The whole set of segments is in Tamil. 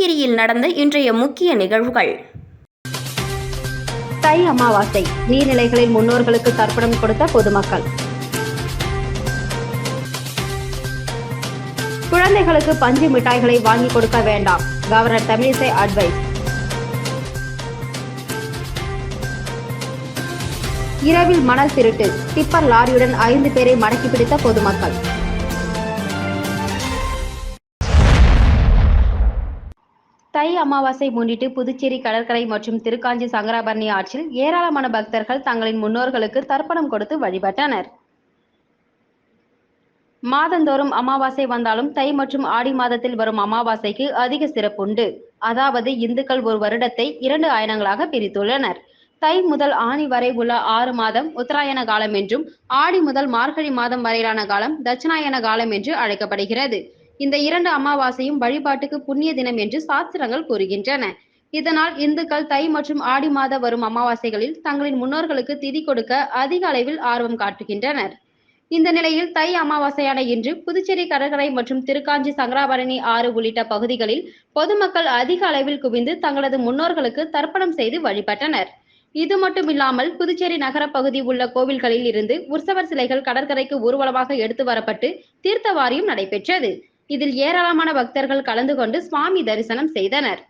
புதுச்சேரியில் நடந்த இன்றைய முக்கிய நிகழ்வுகள். தை அமாவாசை நீர்நிலைகளில் முன்னோர்களுக்கு தர்ப்பணம் கொடுத்த பொதுமக்கள். குழந்தைகளுக்கு பஞ்சு மிட்டாய்களை வாங்கி கொடுக்க வேண்டாம் கவர்னர் தமிழிசை அட்வைஸ் இரவில் மணல் திருட்டு டிப்பர் லாரியுடன் ஐந்து பேரை மடக்கி பிடித்த பொதுமக்கள். தை அமாவாசை முன்னிட்டு புதுச்சேரி கடற்கரை மற்றும் திருக்காஞ்சி சங்கராபரணி ஆற்றில் ஏராளமான பக்தர்கள் தங்களின் முன்னோர்களுக்கு தர்ப்பணம் கொடுத்து வழிபட்டனர். மாதந்தோறும் அமாவாசை வந்தாலும் தை மற்றும் ஆடி மாதத்தில் வரும் அமாவாசைக்கு அதிக சிறப்புண்டு அதாவது இந்துக்கள் ஒரு வருடத்தை இரண்டு ஆயனங்களாக பிரித்துள்ளனர். தை முதல் ஆணி வரை உள்ள ஆறு மாதம் உத்தராயண காலம் என்றும் ஆடி முதல் மார்கழி மாதம் வரையிலான காலம் தட்சிணாயன காலம் என்று அழைக்கப்படுகிறது. இந்த இரண்டு அமாவாசையும் வழிபாட்டுக்கு புண்ணிய தினம் என்று சாஸ்திரங்கள் கூறுகின்றன. இதனால் இந்துக்கள் தை மற்றும் ஆடி மாத வரும் அமாவாசைகளில் தங்களின் முன்னோர்களுக்கு திதி கொடுக்க அதிக அளவில் ஆர்வம் காட்டுகின்றனர். இந்த நிலையில் தை அமாவாசையான இன்று புதுச்சேரி கடற்கரை மற்றும் திருக்காஞ்சி சங்கராபரணி ஆறு உள்ளிட்ட பகுதிகளில் பொதுமக்கள் அதிக அளவில் குவிந்து தங்களது முன்னோர்களுக்கு தர்ப்பணம் செய்து வழிபட்டனர். இது மட்டுமில்லாமல் புதுச்சேரி நகர பகுதி உள்ள கோவில்களில் இருந்து உற்சவர் சிலைகள் கடற்கரைக்கு ஊர்வலமாக எடுத்து வரப்பட்டு தீர்த்தவாரியும் நடைபெற்றது. இதில் ஏராளமான பக்தர்கள் கலந்து கொண்டு சுவாமி தரிசனம் செய்தனர்.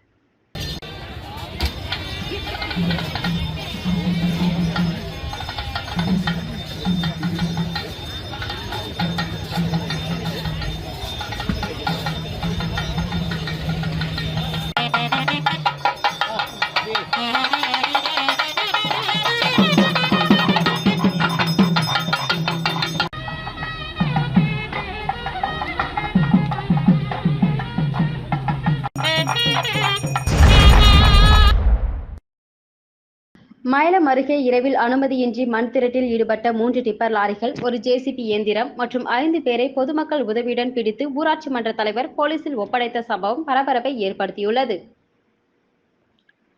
மயிலம் அருகே இரவில் அனுமதியின்றி மண் திரட்டில் ஈடுபட்ட மூன்று டிப்பர் லாரிகள் ஒரு ஜேசிபி இயந்திரம் மற்றும் ஐந்து பேரை பொதுமக்கள் உதவியுடன் பிடித்து ஊராட்சி மன்ற தலைவர் போலீசில் ஒப்படைத்த சம்பவம் பரபரப்பை ஏற்படுத்தியுள்ளது.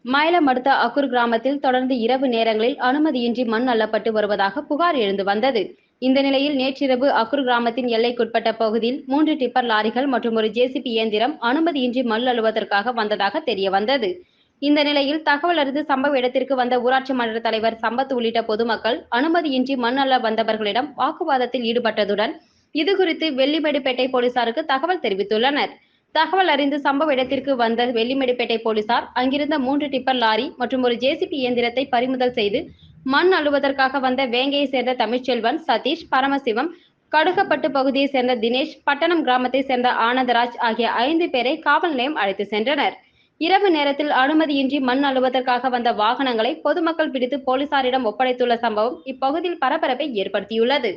மயிலம் அடுத்த அக்கூர் கிராமத்தில் தொடர்ந்து இரவு நேரங்களில் அனுமதியின்றி மண் அள்ளப்பட்டு வருவதாக புகார் எழுந்து வந்தது. இந்த நிலையில் நேற்றிரவு அக்குர் கிராமத்தின் எல்லைக்குட்பட்ட பகுதியில் மூன்று டிப்பர் லாரிகள் மற்றும் ஒரு ஜேசிபி இயந்திரம் அனுமதியின்றி மண் அழுவதற்காக வந்ததாக தெரிய வந்தது. இந்த நிலையில் தகவல் அறிந்து சம்பவ இடத்திற்கு வந்த ஊராட்சி மன்ற தலைவர் சம்பத் உள்ளிட்ட பொதுமக்கள் அனுமதியின்றி மண் அள்ள வந்தவர்களிடம் வாக்குவாதத்தில் ஈடுபட்டதுடன் இதுகுறித்து வெள்ளிமேடுபேட்டை போலீசாருக்கு தகவல் தெரிவித்துள்ளனர். தகவல் அறிந்து சம்பவ இடத்திற்கு வந்த வெள்ளிமேடுபேட்டை போலீசார் அங்கிருந்த மூன்று டிப்பர் லாரி மற்றும் ஒரு ஜேசிபி இயந்திரத்தை பறிமுதல் செய்து மண் அழுவதற்காக வந்த வேங்கையை சேர்ந்த தமிழ்ச்செல்வன் சதீஷ் பரமசிவம் கடுகப்பட்டு பகுதியை சேர்ந்த தினேஷ் பட்டணம் கிராமத்தை சேர்ந்த ஆனந்தராஜ் ஆகிய ஐந்து பேரை காவல் நிலையம் அழைத்து சென்றனர். இரவு நேரத்தில் அனுமதியின்றி மண் அழுவதற்காக வந்த வாகனங்களை பொதுமக்கள் பிடித்து போலீசாரிடம் ஒப்படைத்துள்ள சம்பவம் இப்பகுதியில் பரபரப்பை ஏற்படுத்தியுள்ளது.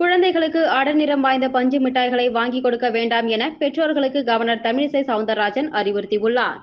குழந்தைகளுக்கு அடர் நிறம் வாய்ந்த பஞ்சு மிட்டாய்களை வாங்கி கொடுக்க வேண்டாம் என பெற்றோர்களுக்கு கவர்னர் தமிழிசை சவுந்தரராஜன் அறிவுறுத்தியுள்ளார்.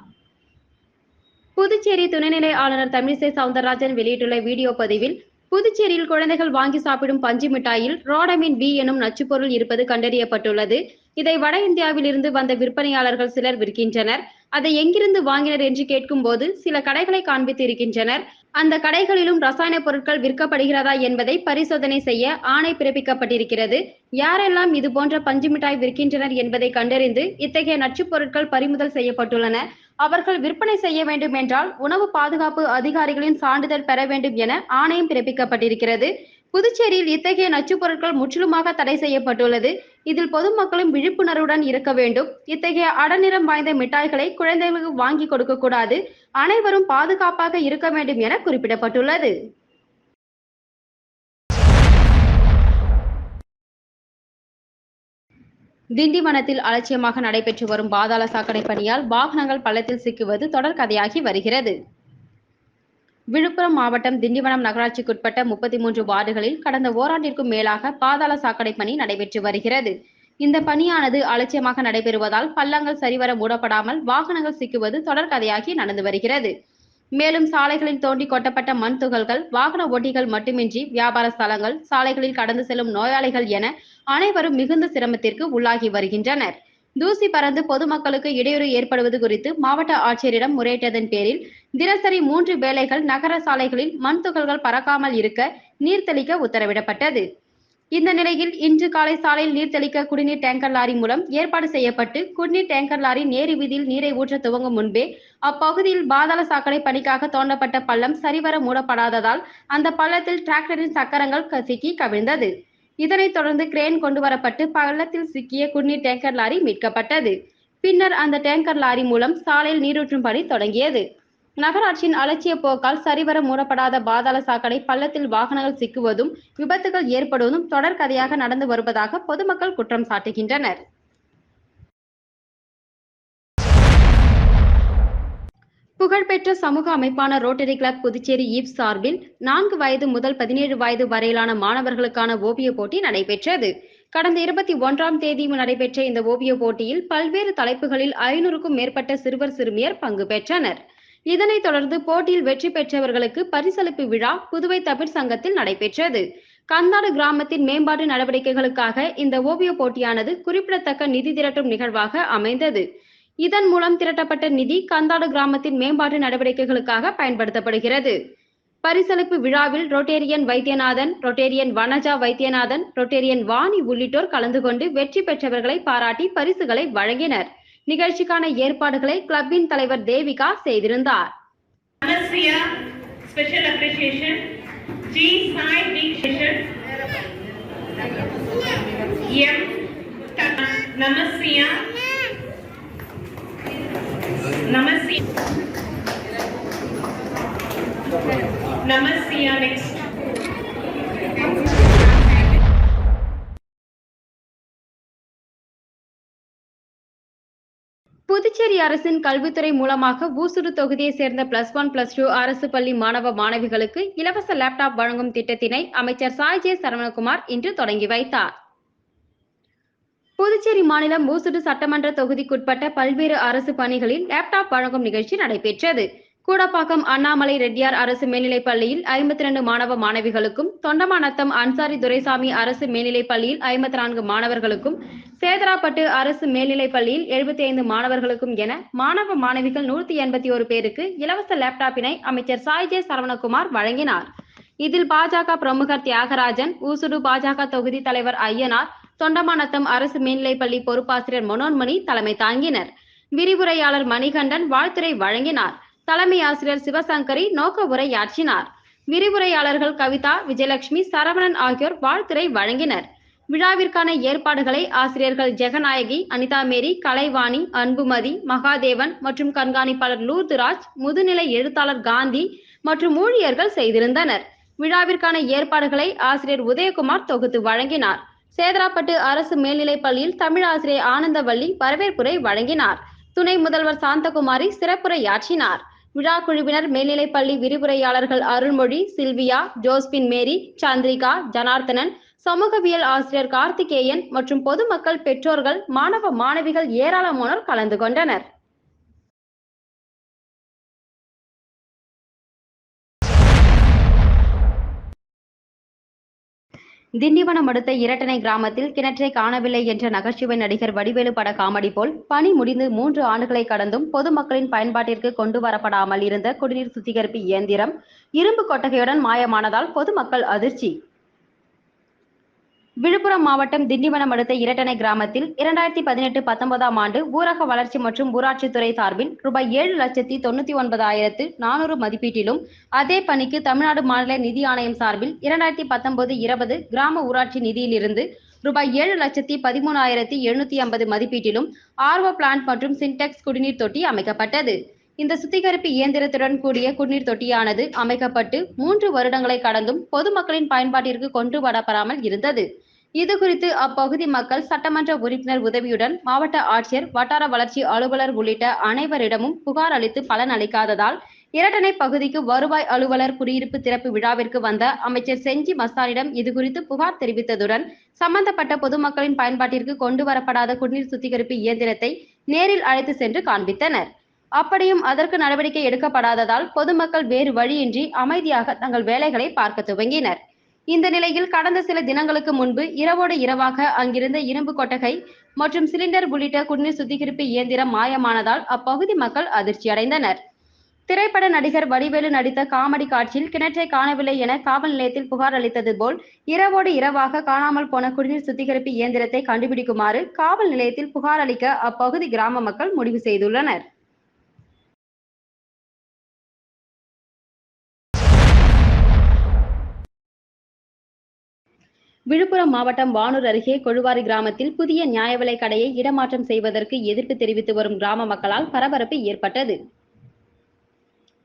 புதுச்சேரி துணைநிலை ஆளுநர் தமிழிசை சவுந்தரராஜன் வெளியிட்டுள்ள வீடியோ பதிவில் புதுச்சேரியில் குழந்தைகள் வாங்கி சாப்பிடும் பஞ்சு மிட்டாயில் ரோடமின் பி எனும் நச்சுப்பொருள் இருப்பது கண்டறியப்பட்டுள்ளது. இதை வட இந்தியாவில் இருந்து வந்த விற்பனையாளர்கள் சிலர் விற்கின்றனர். அதை எங்கிருந்து வாங்கினர் என்று கேட்கும் போது சில கடைகளை காண்பித்து இருக்கின்றனர் அந்த கடைகளிலும் ரசாயன பொருட்கள் விற்கப்படுகிறதா என்பதை பரிசோதனை செய்ய ஆணை பிறப்பிக்கப்பட்டிருக்கிறது. யாரெல்லாம் இது போன்ற பஞ்சு மிட்டாய் விற்கின்றனர் என்பதை கண்டறிந்து இத்தகைய நச்சுப் பொருட்கள் பறிமுதல் செய்யப்பட்டுள்ளன. அவர்கள் விற்பனை செய்ய வேண்டும் என்றால் உணவு பாதுகாப்பு அதிகாரிகளின் சான்றிதழ் பெற வேண்டும் என ஆணையம் பிறப்பிக்கப்பட்டிருக்கிறது. புதுச்சேரியில் இத்தகைய நச்சுப் பொருட்கள் முற்றிலுமாக தடை செய்யப்பட்டுள்ளது. இதில் பொதுமக்களும் விழிப்புணர்வுடன் இருக்க வேண்டும். இத்தகைய அடநிறம் வாய்ந்த மிட்டாய்களை குழந்தைகளுக்கு வாங்கி கொடுக்க கூடாது. அனைவரும் பாதுகாப்பாக இருக்க வேண்டும் என குறிப்பிடப்பட்டுள்ளது. திண்டிவனத்தில் அலட்சியமாக நடைபெற்று வரும் பாதாள சாக்கடை பணியால் வாகனங்கள் பள்ளத்தில் சிக்குவது தொடர் கதையாகி வருகிறது. விழுப்புரம் மாவட்டம் திண்டிவனம் நகராட்சிக்குட்பட்ட முப்பத்தி மூன்று வார்டுகளில் கடந்த ஓராண்டிற்கும் மேலாக பாதாள சாக்கடை பணி நடைபெற்று வருகிறது. இந்த பணியானது அலட்சியமாக நடைபெறுவதால் பள்ளங்கள் சரிவர மூடப்படாமல் வாகனங்கள் சிக்குவது தொடர் கதையாகி நடந்து வருகிறது. மேலும் சாலைகளில் தோண்டி கொட்டப்பட்ட மண் துகள்கள் வாகன ஓட்டிகள் மட்டுமின்றி வியாபார ஸ்தலங்கள் சாலைகளில் கடந்து செல்லும் நோயாளிகள் என அனைவரும் மிகுந்த சிரமத்திற்கு உள்ளாகி வருகின்றனர். தூசி பறந்து பொதுமக்களுக்கு இடையூறு ஏற்படுவது குறித்து மாவட்ட ஆட்சியரிடம் முறையிட்டதன் பேரில் தினசரி மூன்று வேளைகள் நகர சாலைகளில் மண் துகள்கள் பறக்காமல் இருக்க நீர் தெளிக்க உத்தரவிடப்பட்டது. இந்த நிலையில் இன்று காலை சாலையில் நீர் தெளிக்க குடிநீர் டேங்கர் லாரி மூலம் ஏற்பாடு செய்யப்பட்டு குடிநீர் டேங்கர் லாரி நேரு வீதியில் நீரை ஊற்ற துவங்கும் முன்பே அப்பகுதியில் பாதாள சாக்கடை பணிக்காக தோண்டப்பட்ட பள்ளம் சரிவர மூடப்படாததால் அந்த பள்ளத்தில் டிராக்டரின் சக்கரங்கள் சிக்கி கவிழ்ந்தது. இதனைத் தொடர்ந்து கிரேன் கொண்டு வரப்பட்டு பள்ளத்தில் சிக்கிய குடிநீர் டேங்கர் லாரி மீட்கப்பட்டது. பின்னர் அந்த டேங்கர் லாரி மூலம் சாலையில் நீரூற்றும் பணி தொடங்கியது. நகராட்சியின் அலட்சிய போக்கால் சரிவர மூடப்படாத பாதாள சாக்கடை பள்ளத்தில் வாகனங்கள் சிக்குவதும் விபத்துகள் ஏற்படுவதும் தொடர்கதையாக நடந்து வருவதாக பொதுமக்கள் குற்றம் சாட்டுகின்றனர். புகழ்பெற்ற சமூக அமைப்பான ரோட்டரி கிளப் புதுச்சேரி ஈப் சார்பில் நான்கு வயது முதல் பதினேழு வயது வரையிலான மாணவர்களுக்கான ஓவியப் போட்டி நடைபெற்றது. கடந்த இருபத்தி ஒன்றாம் தேதி நடைபெற்ற இந்த ஓவியப் போட்டியில் பல்வேறு தலைப்புகளில் ஐநூறுக்கும் மேற்பட்ட சிறுவர் சிறுமியர் பங்கு பெற்றனர். இதனைத் தொடர்ந்து போட்டியில் வெற்றி பெற்றவர்களுக்கு பரிசளிப்பு விழா புதுவை தமிழ் சங்கத்தில் நடைபெற்றது. கந்தாடு கிராமத்தின் மேம்பாட்டு நடவடிக்கைகளுக்காக இந்த ஓவியப் போட்டியானது குறிப்பிடத்தக்க நிதி திரட்டும் நிகழ்வாக அமைந்தது. இதன் மூலம் திரட்டப்பட்ட நிதி கந்தாடு கிராமத்தின் மேம்பாட்டு நடவடிக்கைகளுக்காக பயன்படுத்தப்படுகிறது. பரிசளிப்பு விழாவில் Rotarian Vaidyanathan Rotarian Vanaja Vaidyanathan Rotarian Vani உள்ளிட்டோர் கலந்து கொண்டு வெற்றி பெற்றவர்களை பாராட்டி பரிசுகளை வழங்கினர். நிகழ்ச்சிக்கான ஏற்பாடுகளை கிளப்பின் தலைவர் தேவிகா செய்திருந்தார். Namaskriya, special. அரசின் கல்வித்துறை மூலமாக ஊசுடு தொகுதியை சேர்ந்த பிளஸ் ஒன் பிளஸ் டூ அரசு பள்ளி மாணவ மாணவிகளுக்கு இலவச லேப்டாப் வழங்கும் திட்டத்தினை அமைச்சர் சாய் ஜே சரவணகுமார் இன்று தொடங்கி வைத்தார். புதுச்சேரி மாநிலம் ஊசுடு சட்டமன்ற தொகுதிக்குட்பட்ட பல்வேறு அரசு பணிகளில் லேப்டாப் வழங்கும் நிகழ்ச்சி நடைபெற்றது. கூடப்பாக்கம் அண்ணாமலை ரெட்டியார் அரசு மேல்நிலைப் பள்ளியில் ஐம்பத்தி ரெண்டு மாணவ மாணவிகளுக்கும் தொண்டமாநத்தம் அன்சாரி துரைசாமி அரசு மேல்நிலைப் பள்ளியில் ஐம்பத்தி நான்கு மாணவர்களுக்கும் சேதராப்பட்டு அரசு மேல்நிலைப் பள்ளியில் எழுபத்தி ஐந்து மாணவர்களுக்கும் என மாணவ மாணவிகள் நூற்றி எண்பத்தி ஒரு பேருக்கு இலவச லேப்டாப்பினை அமைச்சர் சாய் ஜே சரவணகுமார் வழங்கினார். இதில் பாஜக பிரமுகர் தியாகராஜன் ஊசுடு பாஜக தொகுதி தலைவர் ஐயனார் தொண்டமாநத்தம் அரசு மேல்நிலைப் பள்ளி பொறுப்பாசிரியர் மனோன்மணி தலைமை தாங்கினர். விரிவுரையாளர் மணிகண்டன் வாழ்த்துரை வழங்கினார். தலைமை ஆசிரியர் சிவசங்கரி நோக்க உரையாற்றினார். விரிவுரையாளர்கள் கவிதா விஜயலட்சுமி சரவணன் ஆகியோர் வாழ்த்துரை வழங்கினர். விழாவிற்கான ஏற்பாடுகளை ஆசிரியர்கள் ஜெகநாயகி அனிதா மேரி கலைவாணி அன்புமதி மகாதேவன் மற்றும் கண்காணிப்பாளர் லூர்துராஜ் முதுநிலை எழுத்தாளர் காந்தி மற்றும் ஊழியர்கள் செய்திருந்தனர். விழாவிற்கான ஏற்பாடுகளை ஆசிரியர் உதயகுமார் தொகுத்து வழங்கினார். சேதராப்பட்டு அரசு மேல்நிலைப் பள்ளியில் தமிழ் ஆசிரியர் ஆனந்தவள்ளி வரவேற்புரை வழங்கினார். துணை முதல்வர் சாந்தகுமாரி சிறப்புரையாற்றினார். விழா குழுவினர் மேல்நிலைப்பள்ளி விரிவுரையாளர்கள் அருள்மொழி சில்வியா ஜோஸ்பின் மேரி சந்திரிகா ஜனார்த்தனன் சமூகவியல் ஆசிரியர் கார்த்திகேயன் மற்றும் பொதுமக்கள் பெற்றோர்கள் மாணவ மாணவிகள் ஏராளமானோர் கலந்து கொண்டனர். திண்டிவனம் அடுத்த இரட்டனை கிராமத்தில் கிணற்றை காணவில்லை என்ற நகைச்சுவை நடிகர் வடிவேலு பட காமெடி போல் பணி முடிந்து மூன்று ஆண்டுகளை கடந்தும் பொதுமக்களின் பயன்பாட்டிற்கு கொண்டு வரப்படாமல் இருந்த குடிநீர் சுத்திகரிப்பு இயந்திரம் இரும்பு கொட்டகையுடன் மாயமானதால் பொதுமக்கள் அதிர்ச்சி. விழுப்புரம் மாவட்டம் திண்டிவனம் அடுத்த இரட்டனை கிராமத்தில் இரண்டாயிரத்தி பதினெட்டு பத்தொன்பதாம் ஆண்டு ஊரக வளர்ச்சி மற்றும் ஊராட்சித்துறை சார்பில் ரூபாய் ஏழு லட்சத்தி தொண்ணூத்தி ஒன்பதாயிரத்து நானூறு மதிப்பீட்டிலும் அதே பணிக்கு தமிழ்நாடு மாநில நிதி ஆணையம் சார்பில் இரண்டாயிரத்தி பத்தொன்பது இருபது கிராம ஊராட்சி நிதியிலிருந்து ரூபாய் ஏழு லட்சத்தி பதிமூணாயிரத்தி எழுநூத்தி ஐம்பது மதிப்பீட்டிலும் ஆர்வோ பிளான்ட் மற்றும் சின்டெக்ஸ் குடிநீர் தொட்டி அமைக்கப்பட்டது. இந்த சுத்திகரிப்பு இயந்திரத்துடன் கூடிய குடிநீர் தொட்டியானது அமைக்கப்பட்டு மூன்று வருடங்களை கடந்தும் பொதுமக்களின் பயன்பாட்டிற்கு கொண்டு வரப்படாமல் இருந்தது. இது குறித்து அப்பகுதி மக்கள் சட்டமன்ற உறுப்பினர் உதவியுடன் மாவட்ட ஆட்சியர் வட்டார வளர்ச்சி அலுவலர் உள்ளிட்ட அனைவரிடமும் புகார் அளித்து பலன் அளிக்காததால் இரட்டனை பகுதிக்கு வருவாய் அலுவலர் குடியிருப்பு திறப்பு விழாவிற்கு வந்த அமைச்சர் செஞ்சி மஸ்தானிடம் இது குறித்து புகார் தெரிவித்ததுடன் சம்பந்தப்பட்ட பொதுமக்களின் பயன்பாட்டிற்கு கொண்டு வரப்படாத குடிநீர் சுத்திகரிப்பு இயந்திரத்தை நேரில் அழைத்து சென்று காண்பித்தனர். அப்படியும் அதற்கு நடவடிக்கை எடுக்கப்படாததால் பொதுமக்கள் வேறு வழியின்றி அமைதியாக தங்கள் வேலைகளை பார்க்க துவங்கினர். இந்த நிலையில் கடந்த சில தினங்களுக்கு முன்பு இரவோடு இரவாக அங்கிருந்த இரும்பு கொட்டகை மற்றும் சிலிண்டர் உள்ளிட்ட குடிநீர் சுத்திகரிப்பு இயந்திரம் மாயமானதால் அப்பகுதி மக்கள் அதிர்ச்சியடைந்தனர் திரைப்பட நடிகர் வடிவேலு நடித்த காமெடி காட்சியில் கிணற்றை காணவில்லை என காவல் நிலையத்தில் புகார் அளித்தது போல் இரவோடு இரவாக காணாமல் போன குடிநீர் சுத்திகரிப்பு இயந்திரத்தை கண்டுபிடிக்குமாறு காவல் நிலையத்தில் புகார் அளிக்க அப்பகுதி கிராம மக்கள் முடிவு செய்துள்ளனர். விழுப்புரம் மாவட்டம் வானூர் அருகே கொழுவாரி கிராமத்தில் புதிய நியாய விலை கடையை இடமாற்றம் செய்வதற்கு எதிர்ப்பு தெரிவித்து வரும் கிராம மக்களால் பரபரப்பு ஏற்பட்டது.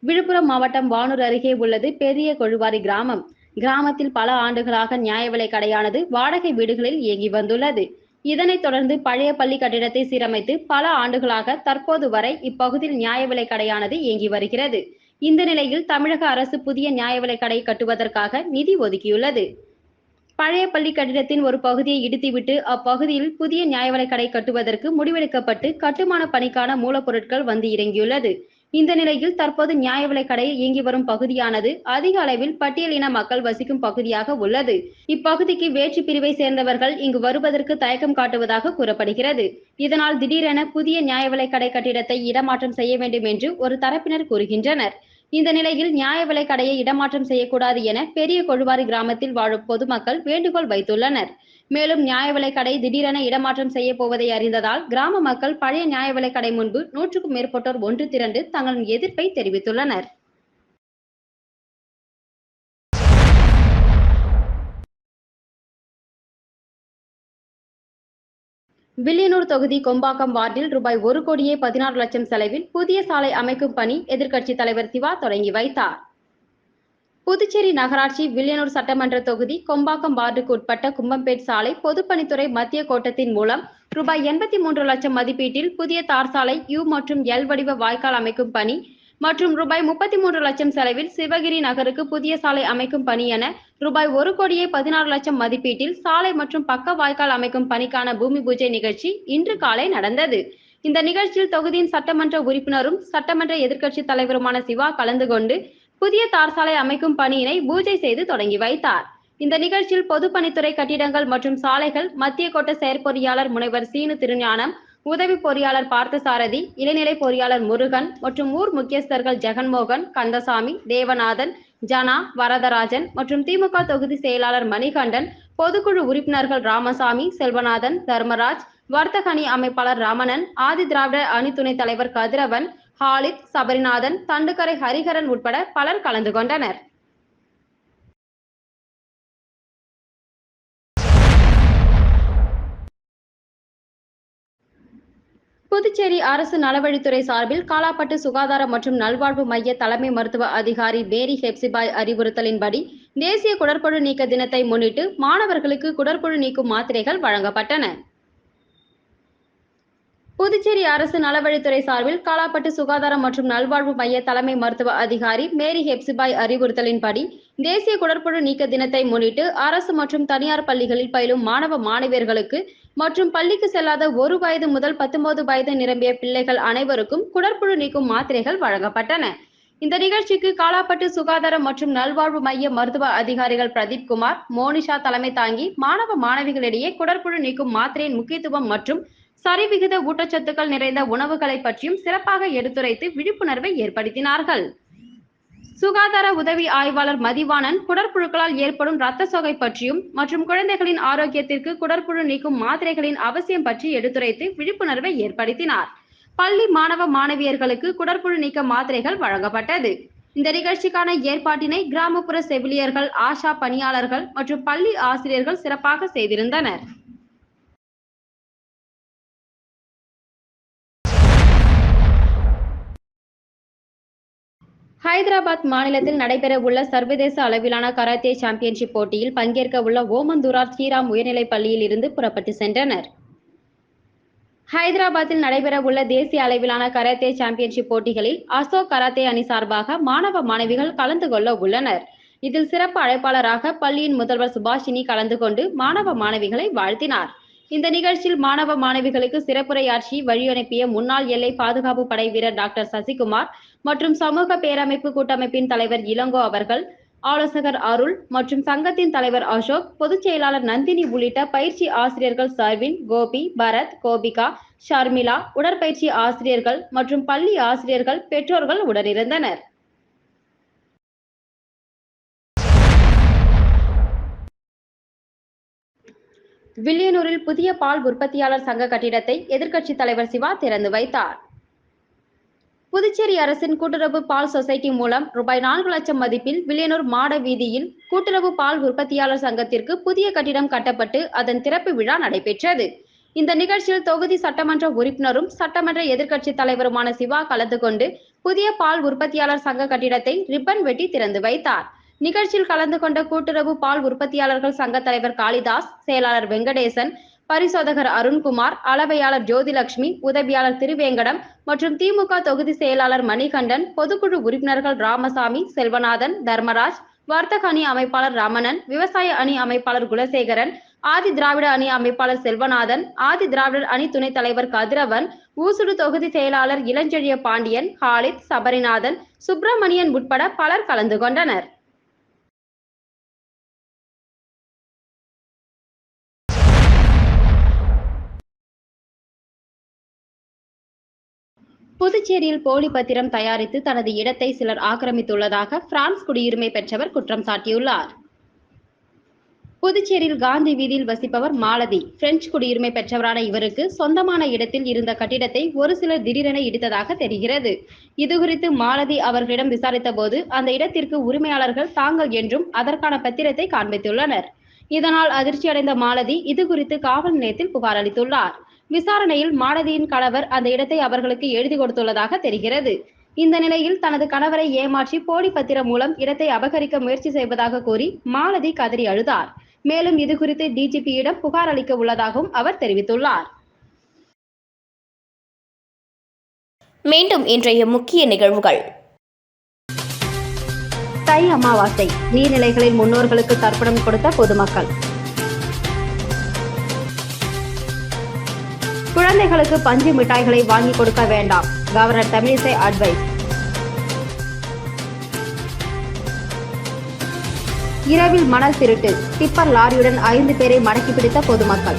விழுப்புரம் மாவட்டம் வானூர் அருகே உள்ளது பெரிய கொழுவாரி கிராமம். கிராமத்தில் பல ஆண்டுகளாக நியாய விலை கடையானது வாடகை வீடுகளில் இயங்கி வந்துள்ளது. இதனைத் தொடர்ந்து பழைய பள்ளி கட்டிடத்தை சீரமைத்து பல ஆண்டுகளாக தற்போது வரை இப்பகுதியில் நியாய விலை கடையானது இயங்கி வருகிறது. இந்த நிலையில் தமிழக அரசு புதிய நியாய விலை கடை கட்டுவதற்காக நிதி ஒதுக்கியுள்ளது. பழைய பள்ளி கட்டிடத்தின் ஒரு பகுதியை இடித்துவிட்டு அப்பகுதியில் புதிய நியாய கடை கட்டுவதற்கு முடிவெடுக்கப்பட்டு கட்டுமான பணிக்கான மூலப்பொருட்கள் வந்து இறங்கியுள்ளது. இந்த நிலையில் தற்போது நியாய கடை இயங்கி வரும் பகுதியானது அதிக அளவில் பட்டியலின மக்கள் வசிக்கும் பகுதியாக உள்ளது. இப்பகுதிக்கு வேற்று பிரிவை சேர்ந்தவர்கள் இங்கு வருவதற்கு தயக்கம் காட்டுவதாக கூறப்படுகிறது. இதனால் திடீரென புதிய நியாய கடை கட்டிடத்தை இடமாற்றம் செய்ய வேண்டும் என்று ஒரு தரப்பினர் கூறுகின்றனர். இந்த நிலையில் நியாய விலை கடையை இடமாற்றம் செய்யக்கூடாது என பெரிய கொழுவாரி கிராமத்தில் வாழும் பொதுமக்கள் வேண்டுகோள் வைத்துள்ளனர். மேலும் நியாய விலைக் கடை திடீரென இடமாற்றம் செய்ய போவதை அறிந்ததால் கிராம மக்கள் பழைய நியாய விலை கடை முன்பு நூற்றுக்கும் மேற்பட்டோர் ஒன்று திரண்டு தங்களின் எதிர்ப்பை தெரிவித்துள்ளனர். வில்லியனூர் தொகுதி கொம்பாக்கம் வார்டில் ரூபாய் ஒரு கோடியே பதினாறு லட்சம் செலவில் புதிய சாலை அமைக்கும் பணி எதிர்க்கட்சித் தலைவர் சிவா தொடங்கி வைத்தார். புதுச்சேரி நகராட்சி வில்லியனூர் சட்டமன்ற தொகுதி கொம்பாக்கம் வார்டுக்கு உட்பட்ட கும்பம்பேட் சாலை பொதுப்பணித்துறை மத்திய கோட்டத்தின் மூலம் ரூபாய் எண்பத்தி மூன்று லட்சம் மதிப்பீட்டில் புதிய தார் சாலை யூ மற்றும் எல் வடிவ வாய்க்கால் அமைக்கும் பணி மற்றும் ரூபாய் முப்பத்தி மூன்று லட்சம் செலவில் சிவகிரி நகருக்கு புதிய சாலை அமைக்கும் பணி என ரூபாய் ஒரு கோடியே பதினாறு லட்சம் மதிப்பீட்டில் சாலை மற்றும் பக்க வாய்க்கால் அமைக்கும் பணிக்கான பூமி பூஜை நிகழ்ச்சி இன்று காலை நடந்தது. இந்த நிகழ்ச்சியில் தொகுதியின் சட்டமன்ற உறுப்பினரும் சட்டமன்ற எதிர்க்கட்சி தலைவருமான சிவா கலந்து கொண்டு புதிய தார் சாலை அமைக்கும் பணியினை பூஜை செய்து தொடங்கி வைத்தார். இந்த நிகழ்ச்சியில் பொதுப்பணித்துறை கட்டிடங்கள் மற்றும் சாலைகள் மத்திய கோட்ட செயற்பொறியாளர் முனைவர் சீனு திருஞானம் உதவி பொறியாளர் பார்த்தசாரதி இளநிலை பொறியாளர் முருகன் மற்றும் ஊர் முக்கியஸ்தர்கள் ஜெகன்மோகன் கந்தசாமி தேவநாதன் ஜனா வரதராஜன் மற்றும் திமுக தொகுதி செயலாளர் மணிகண்டன் பொதுக்குழு உறுப்பினர்கள் ராமசாமி செல்வநாதன் தர்மராஜ் வர்த்தக அணி அமைப்பாளர் ரமணன் ஆதி திராவிட அணி துணைத் தலைவர் கதிரவன் ஹாலித் சபரிநாதன் தண்டுக்கரை ஹரிஹரன் உட்பட பலர் கலந்து கொண்டனர். புதுச்சேரி அரசு நலவழித்துறை சார்பில் காலாப்பட்டு சுகாதார மற்றும் நல்வாழ்வு மைய தலைமை மருத்துவ அதிகாரி மேரி ஹெப்சிபாய் அறிவுறுத்தலின்படி தேசிய குடற்புழு நீக்க தினத்தை முன்னிட்டு மாணவர்களுக்கு குடற்புழு நீக்கும் மாத்திரைகள் வழங்கப்பட்டன. புதுச்சேரி அரசு நலவழித்துறை சார்பில் காலாப்பட்டு சுகாதாரம் மற்றும் நல்வாழ்வு மைய தலைமை மருத்துவ அதிகாரி மேரி ஹெப்சிபாய் அறிவுறுத்தலின்படி தேசிய குடற்புழு நீக்க தினத்தை முன்னிட்டு அரசு மற்றும் தனியார் பள்ளிகளில் பயிலும் மாணவ மாணவியர்களுக்கு மற்றும் பள்ளிக்கு செல்லாத ஒரு வயது முதல் பத்தொன்பது வயது நிரம்பிய பிள்ளைகள் அனைவருக்கும் குடற்புழு நீக்கும் மாத்திரைகள் வழங்கப்பட்டன. இந்த நிகழ்ச்சிக்கு காலாப்பட்டு சுகாதாரம் மற்றும் நல்வாழ்வு மைய மருத்துவ அதிகாரிகள் பிரதீப் குமார் மோனிஷா தலைமை தாங்கி மாணவ மாணவிகளிடையே குடற்புழு நீக்கும் மாத்திரையின் முக்கியத்துவம் மற்றும் சரிவிகித ஊட்டச்சத்துக்கள் நிறைந்த உணவுகளை பற்றியும் சிறப்பாக எடுத்துரைத்து விழிப்புணர்வை ஏற்படுத்தினார்கள். சுகாதார உதவி ஆய்வாளர் மதிவாணன் குடற்புழுக்களால் ஏற்படும் இரத்த சோகை பற்றியும் மற்றும் குழந்தைகளின் ஆரோக்கியத்திற்கு குடற்புழு நீக்கும் மாத்திரைகளின் அவசியம் பற்றி எடுத்துரைத்து விழிப்புணர்வை ஏற்படுத்தினார். பள்ளி மாணவ மாணவியர்களுக்கு குடற்புழு நீக்க மாத்திரைகள் வழங்கப்பட்டது. இந்த நிகழ்ச்சிக்கான ஏற்பாட்டினை கிராமப்புற செவிலியர்கள் ஆஷா பணியாளர்கள் மற்றும் பள்ளி ஆசிரியர்கள் சிறப்பாக செய்திருந்தனர். ஹைதராபாத் மாநிலத்தில் நடைபெறவுள்ள சர்வதேச அளவிலான கராத்தே சாம்பியன்ஷிப் போட்டியில் பங்கேற்க உள்ள ஓமந்தூரார் ஸ்ரீராம் உயர்நிலைப் பள்ளியில் இருந்து புறப்பட்டு சென்றனர். ஹைதராபாத்தில் நடைபெறவுள்ள தேசிய அளவிலான கராத்தே சாம்பியன்ஷிப் போட்டிகளில் அசோக் கராத்தே அணி சார்பாக மாணவ மாணவிகள் கலந்து கொள்ள உள்ளனர். இதில் சிறப்பு அழைப்பாளராக பள்ளியின் முதல்வர் சுபாஷினி கலந்து கொண்டு மாணவ மாணவிகளை வாழ்த்தினார். இந்த நிகழ்ச்சியில் மாணவ மாணவிகளுக்கு சிறப்புரையாற்றி வழியனுப்பிய முன்னாள் எல்லை பாதுகாப்பு படை வீரர் டாக்டர் சசிகுமார் மற்றும் சமூக பேரமைப்பு கூட்டமைப்பின் தலைவர் இளங்கோ அவர்கள் ஆலோசகர் அருள் மற்றும் சங்கத்தின் தலைவர் அசோக் பொதுச் செயலாளர் நந்தினி உள்ளிட்ட பயிற்சி ஆசிரியர்கள் சார்வின் கோபி பரத் கோபிகா ஷர்மிளா உடற்பயிற்சி ஆசிரியர்கள் மற்றும் பள்ளி ஆசிரியர்கள் பெற்றோர்கள் உடனிருந்தனர் வில்லியனூரில் புதிய பால் உற்பத்தியாளர் சங்க கட்டிடத்தை எதிர்க்கட்சித் தலைவர் சிவா திறந்து வைத்தார். புதுச்சேரி அரசின் கூட்டுறவு பால் சொசைட்டி மூலம் ரூபாய் நான்கு லட்சம் மதிப்பில் வில்லியனூர் மாட வீதியில் கூட்டுறவு பால் உற்பத்தியாளர் சங்கத்திற்கு புதிய கட்டிடம் கட்டப்பட்டு அதன் திறப்பு விழா நடைபெற்றது. இந்த நிகழ்ச்சியில் தொகுதி சட்டமன்ற உறுப்பினரும் சட்டமன்ற எதிர்க்கட்சி தலைவருமான சிவா கலந்து கொண்டு புதிய பால் உற்பத்தியாளர் சங்க கட்டிடத்தை ரிப்பன் வெட்டி திறந்து வைத்தார். நிகழ்ச்சியில் கலந்து கொண்ட கூட்டுறவு பால் உற்பத்தியாளர்கள் சங்க தலைவர் காளிதாஸ் செயலாளர் வெங்கடேசன் பரிசோதகர் அருண்குமார் அளவையாளர் ஜோதிலட்சுமி உதவியாளர் திருவேங்கடம் மற்றும் திமுக தொகுதி செயலாளர் மணிகண்டன் பொதுக்குழு உறுப்பினர்கள் ராமசாமி செல்வநாதன் தர்மராஜ் வர்த்தக அணி அமைப்பாளர் ரமணன் விவசாய அணி அமைப்பாளர் குலசேகரன் ஆதி திராவிட அணி அமைப்பாளர் செல்வநாதன் ஆதி திராவிடர் அணி துணைத் தலைவர் கதிரவன் ஊசுடு தொகுதி செயலாளர் இளஞ்செழிய பாண்டியன் ஹாலித் சபரிநாதன் சுப்பிரமணியன் உட்பட பலர் கலந்து கொண்டனர். புதுச்சேரியில் போலி பத்திரம் தயாரித்து தனது இடத்தை சிலர் ஆக்கிரமித்துள்ளதாக பிரான்ஸ் குடியுரிமை பெற்றவர் குற்றம் சாட்டியுள்ளார். புதுச்சேரியில் காந்தி வீதியில் வசிப்பவர் மாலதி. பிரெஞ்சு குடியுரிமை பெற்றவரான இவருக்கு சொந்தமான இடத்தில் இருந்த கட்டிடத்தை ஒரு சிலர் திடீரென இடித்ததாக தெரிகிறது. இதுகுறித்து மாலதி அவர்களிடம் விசாரித்த போது அந்த இடத்திற்கு உரிமையாளர்கள் தாங்கள் என்றும் அதற்கான பத்திரத்தை காண்பித்துள்ளனர். இதனால் அதிர்ச்சியடைந்த மாலதி இது குறித்து காவல் நிலையத்தில் புகார் அளித்துள்ளார். விசாரணையில் மாலதியின் கணவர் அந்த இடத்தை அவர்களுக்கு எழுதி கொடுத்துள்ளதாக தெரிகிறது. இந்த நிலையில் தனது கணவரை ஏமாற்றி போலி பத்திரம் மூலம் இடத்தை அபகரிக்க முயற்சி செய்வதாக கூறி மாலதி கதறி அழுதார். மேலும் இது குறித்து டிஜிபியிடம் புகார் அளிக்க உள்ளதாகவும் அவர் தெரிவித்துள்ளார். மீண்டும் இன்றைய முக்கிய நிகழ்வுகள். தை அமாவாசை நீர்நிலைகளில் முன்னோர்களுக்கு தர்ப்பணம் கொடுத்த பொதுமக்கள். குழந்தைகளுக்கு பஞ்சு மிட்டாய்களை வாங்கி கொடுக்க வேண்டாம். கவர்னர் தமிழிசை அட்வைஸ் இரவில் மணல் திருட்டு. டிப்பர் லாரியுடன் ஐந்து பேரை மடக்கி பிடித்த பொதுமக்கள்.